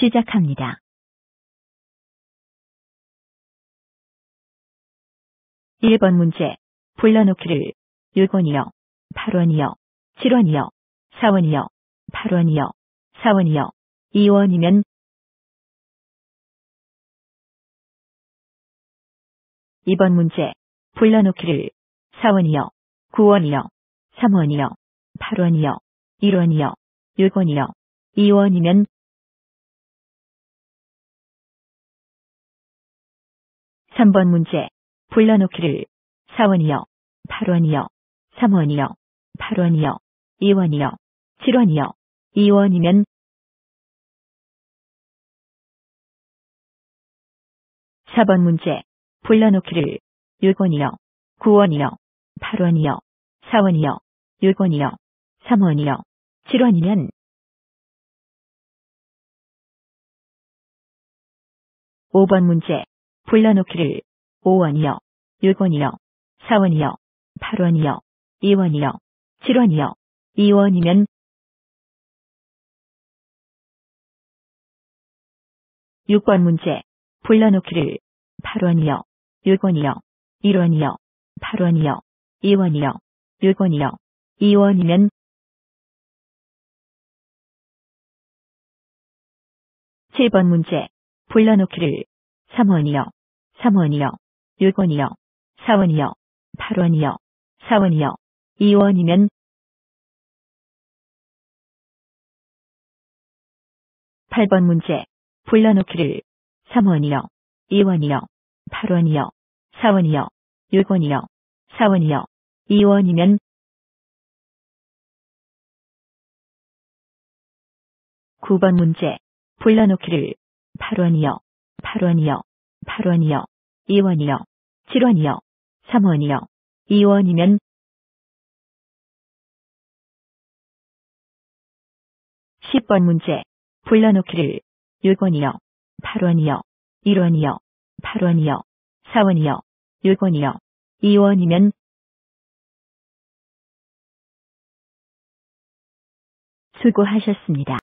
시작합니다. 1번 문제. 불러놓기를 6원이요, 8원이요, 7원이요, 4원이요, 8원이요, 4원이요, 2원이면 2번 문제. 불러놓기를 4원이요, 9원이요, 3원이요, 8원이요, 1원이요, 6원이요, 2원이면 3번 문제. 불러놓기를 4원이요, 8원이요, 3원이요, 8원이요, 2원이요, 7원이요, 2원이면 4번 문제. 불러놓기를 6원이요, 9원이요, 8원이요, 4원이요, 6원이요, 3원이요, 7원이면 5번 문제. 불러놓기를 5원이요, 6원이요, 4원이요, 8원이요, 2원이요, 7원이요, 2원이면 6번 문제. 불러놓기를 8원이요, 6원이요, 1원이요, 8원이요, 2원이요, 6원이요, 2원이면 7번 문제. 불러놓기를 3원이요, 3원이요, 6원이요, 4원이요, 8원이요, 4원이요, 2원이면 8번 문제. 불러놓기를 3원이요, 2원이요, 8원이요, 4원이요, 6원이요, 4원이요, 2원이면 9번 문제. 불러놓기를 8원이요, 8원이요, 8원이요, 2원이요, 7원이요, 3원이요, 2원이면 10번 문제. 불러놓기를 6원이요, 8원이요, 1원이요, 8원이요, 4원이요, 6원이요, 2원이면 수고하셨습니다.